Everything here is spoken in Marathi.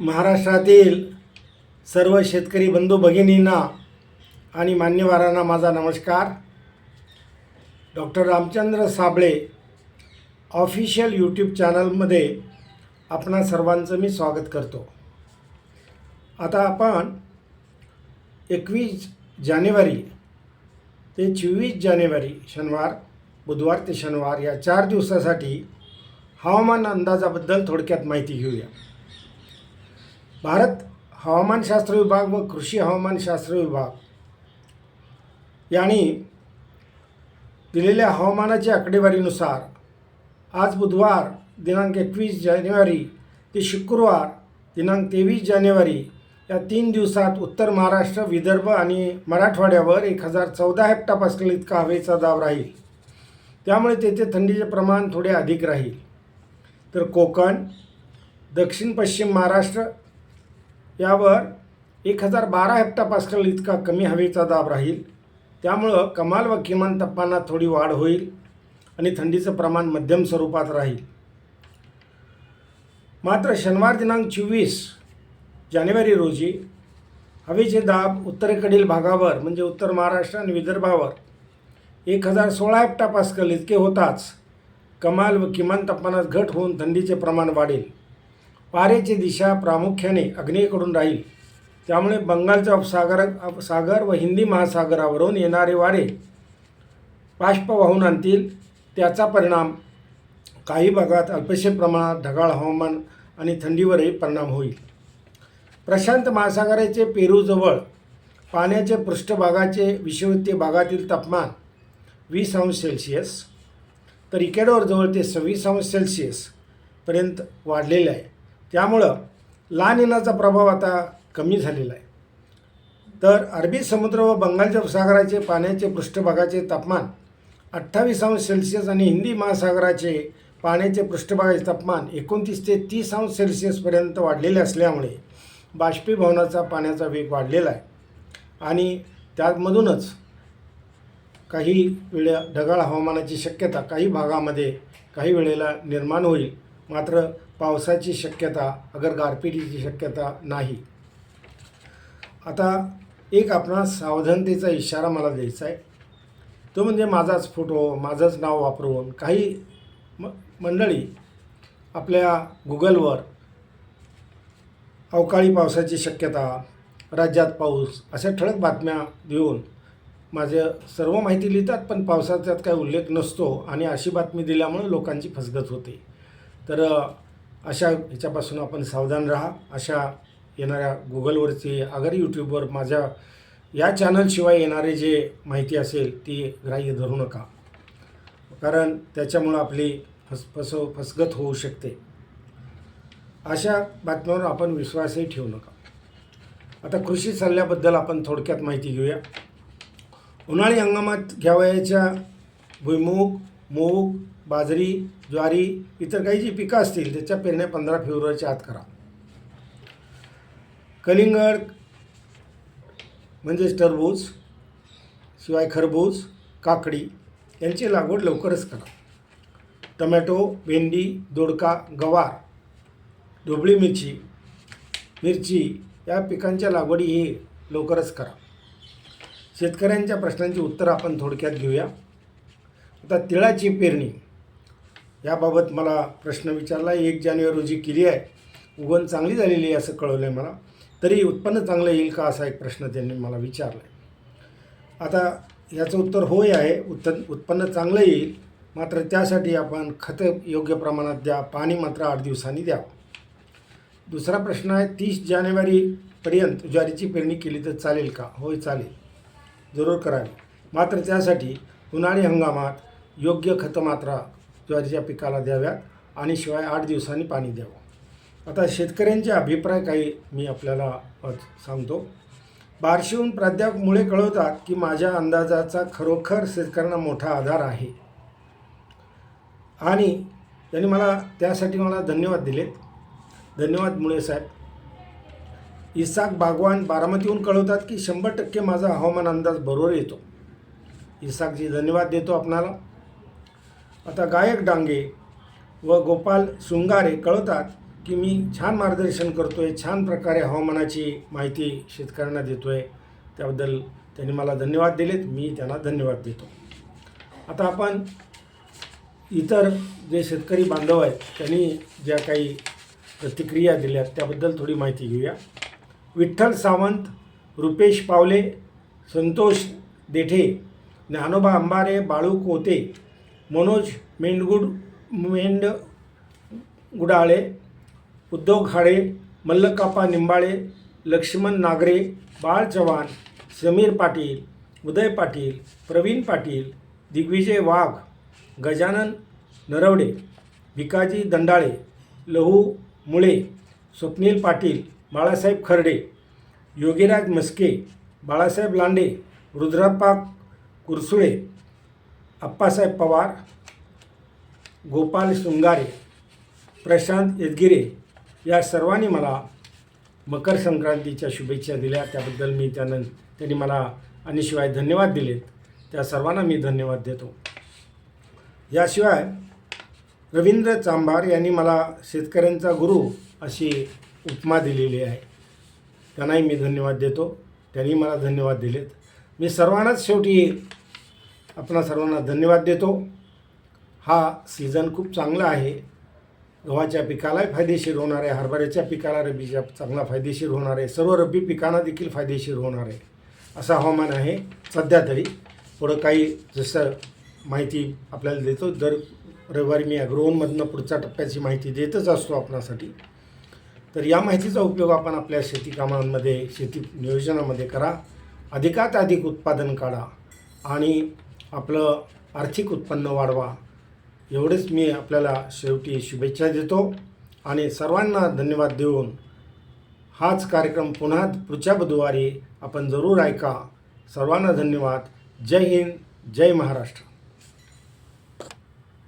महाराष्ट्रातील सर्व शेतकरी बंधू भगिनींना आणि मान्यवरांना माझा नमस्कार. Doctor Ramchandra Sable official YouTube चॅनलमध्ये आपणा सर्वांचं मी स्वागत करतो. आता आपण एकवीस जानेवारी ते चोवीस जानेवारी शनिवार बुधवार ते शनिवार या चार दिवसासाठी हवामान अंदाजाबद्दल थोडक्यात माहिती घेऊया. भारत हवामानशास्त्र विभाग व कृषी हवामानशास्त्र विभाग यांनी दिलेल्या हवामानाच्या आकडेवारीनुसार आज बुधवार दिनांक एकवीस जानेवारी ते शुक्रवार दिनांक तेवीस जानेवारी या तीन दिवसात उत्तर महाराष्ट्र विदर्भ आणि मराठवाड्यावर एक हजार चौदा हेक्टापासकल इतका हवेचा दाब राहील. त्यामुळे तेथे थंडीचे प्रमाण थोडे अधिक राहील. तर कोकण दक्षिण पश्चिम महाराष्ट्र यावर एक हजार बारा हेक्टापास्कल इतका कमी हवेचा दाब राहील. त्यामुळं कमाल व किमान तापमानात थोडी वाढ होईल आणि थंडीचं प्रमाण मध्यम स्वरूपात राहील. मात्र शनिवार दिनांक चोवीस जानेवारी रोजी हवेचे दाब उत्तरेकडील भागावर म्हणजे उत्तर महाराष्ट्र आणि विदर्भावर एक हजार सोळा हेक्टापास्कल इतके होताच कमाल व किमान तापमानात घट होऊन थंडीचे प्रमाण वाढेल. वाऱ्याची दिशा प्रामुख्याने अग्नेकडून राहील. त्यामुळे बंगालच्या उपसागर सागर व हिंदी महासागरावरून येणारे वारे बाष्प वाहून आणतील. त्याचा परिणाम काही भागात अल्पशे प्रमाणात ढगाळ हवामान आणि थंडीवरही परिणाम होईल. प्रशांत महासागराचे पेरूजवळ पाण्याचे पृष्ठभागाचे विषुवतीय भागातील तापमान वीस अंश सेल्सिअस तर इकेडोरजवळ ते सव्वीस अंश सेल्सिअसपर्यंत वाढलेले आहे. त्यामुळं लानिनाचा प्रभाव आता कमी झालेला आहे. तर अरबी समुद्र व बंगालच्या उपसागराचे पाण्याचे पृष्ठभागाचे तापमान अठ्ठावीस अंश सेल्सिअस आणि हिंदी महासागराचे पाण्याचे पृष्ठभागाचे तापमान एकोणतीस ते तीस अंश सेल्सिअसपर्यंत वाढलेले असल्यामुळे बाष्पीभवनाचा पाण्याचा वेग वाढलेला आहे. आणि त्यामधूनच काही वेळा ढगाळ हवामानाची शक्यता काही भागामध्ये काही वेळेला निर्माण होईल. मात्र पावसाची शक्यता अगर गारपिटीची शक्यता नाही. आता एक आपणास सावधानतेचा इशारा मला द्यायचा आहे. तो म्हणजे माझाच फोटो माझंच नाव वापरून काही म मंडळी आपल्या गुगलवर अवकाळी पावसाची शक्यता राज्यात पाऊस अशा ठळक बातम्या देऊन माझ्या सर्व माहिती लिहितात पण पावसाच्यात काही उल्लेख नसतो आणि अशी बातमी दिल्यामुळे लोकांची फसगत होते. तर अशा ह्याच्यापासून आपण सावधान राहा. अशा येणाऱ्या गुगलवरती अगर यूट्यूबवर माझ्या या चॅनलशिवाय येणारे जे माहिती असेल ती ग्राह्य धरू नका. कारण त्याच्यामुळं आपली फस फसव फसगत होऊ शकते. अशा बातम्यांवर आपण विश्वासही ठेवू नका. आता कृषी सल्ल्याबद्दल आपण थोडक्यात माहिती घेऊया. उन्हाळी हंगामात घ्यावयाच्या भुईमूग मूग बाजरी ज्वारी इतर काही जी पिकं असतील त्याच्या पेरण्या पंधरा फेब्रुवारीच्या आत करा. कलिंगड म्हणजेच टरबूज शिवाय खरबूज काकडी यांची लागवड लवकरच करा. टमॅटो भेंडी दोडका गवार ढोबळी मिरची मिरची या पिकांच्या लागवडी ही लवकरच करा. शेतकऱ्यांच्या प्रश्नांची उत्तरं आपण थोडक्यात घेऊया. आता तिळाची पेरणी याबाबत मला प्रश्न विचारला. एक जानेवारी रोजी केली आहे. उगवण चांगली झालेली आहे असं कळवलं आहे मला. तरी उत्पन्न चांगलं येईल का असा एक प्रश्न त्यांनी मला विचारला आहे आता याचं उत्तर होय आहे. उत्त उत्पन्न चांगलं येईल. मात्र त्यासाठी आपण खतं योग्य प्रमाणात द्या. पाणी मात्र आठ दिवसांनी द्यावं दुसरा प्रश्न आहे तीस जानेवारीपर्यंत ज्वारीची पेरणी केली तर चालेल का? होय चालेल. जरूर करावी. मात्र त्यासाठी उन्हाळी हंगामात योग्य खतमात्रा ज्वारीच्या पिकाला द्याव्यात आणि शिवाय आठ दिवसांनी पाणी द्यावं. आता शेतकऱ्यांचे अभिप्राय काही मी आपल्याला सांगतो. बार्शीहून प्राध्यापक मुळे कळवतात की माझ्या अंदाजाचा खरोखर शेतकऱ्यांना मोठा आधार आहे. आणि त्यांनी मला त्यासाठी मला धन्यवाद दिलेत. धन्यवाद मुळे साहेब इसाक बागवान बारामतीहून कळवतात की शंभर टक्के माझा हवामान अंदाज बरोबर येतो. इसाकजी धन्यवाद देतो आपणाला. आता गायक डांगे व गोपाल शृंगारे कळवतात की मी छान मार्गदर्शन करतो आहे छान प्रकारे हवामानाची माहिती शेतकऱ्यांना देतो आहे त्याबद्दल त्यांनी मला धन्यवाद दिलेत मी त्यांना धन्यवाद देतो. आता आपण इतर जे शेतकरी बांधव आहेत त्यांनी ज्या काही प्रतिक्रिया दिल्या त्याबद्दल थोडी माहिती घेऊया. विठ्ठल सावंत रुपेश पावले संतोष देठे ज्ञानोबा अंबारे बाळू कोते मनोज मेंडगुड मेंड गुडाळे उद्धव घाडे मल्लकापा निंबाळे लक्ष्मण नागरे बाळ चव्हाण समीर पाटील उदय पाटील प्रवीण पाटील दिग्विजय वाघ गजानन नरवडे भिकाजी दंडाळे लहू मुळे स्वप्नील पाटील बाळासाहेब खर्डे योगीराज मस्के बाळासाहेब लांडे रुद्रप्पा कुरसुळे अप्पासाहेब पवार गोपाल शृंगारे प्रशांत येदगिरे या सर्वांनी मला मकर संक्रांतीच्या शुभेच्छा दिल्या. त्याबद्दल मी त्यांना त्यांनी मला आणि शिवाय धन्यवाद दिलेत. त्या सर्वांना मी धन्यवाद देतो. याशिवाय रवींद्र चांभार यांनी मला शेतकऱ्यांचा गुरु अशी उपमा दिलेली आहे. त्यांनाही मी धन्यवाद देतो. त्यांनी मला धन्यवाद दिलेत. मी सर्वांनाच शेवटी आपणा सर्वांना धन्यवाद देतो. हा सीझन खूप चांगला आहे. गव्हाच्या पिकालाही फायदेशीर होणार आहे. हरभऱ्याच्या पिकाला रब्बीच्या चांगला फायदेशीर होणार आहे. सर्व रब्बी पिकांना देखील फायदेशीर होणार आहे. असं हवामान आहे. सध्या तरी पुढं काही जसं माहिती आपल्याला देतो. दर रविवारी मी ॲग्रोवनमधनं पुढच्या टप्प्याची माहिती देतच असतो आपणासाठी. तर या माहितीचा उपयोग आपण आपल्या शेती कामांमध्ये शेती नियोजनामध्ये करा. अधिकात अधिक उत्पादन काढा. आणि आपलं आर्थिक उत्पन्न वाढवा. एवढेच मी आपल्याला शेवटी शुभेच्छा देतो आणि सर्वांना धन्यवाद देऊन हाच कार्यक्रम पुन्हा पुढच्या बुधवारी आपण जरूर ऐका. सर्वांना धन्यवाद. जय हिंद जय महाराष्ट्र.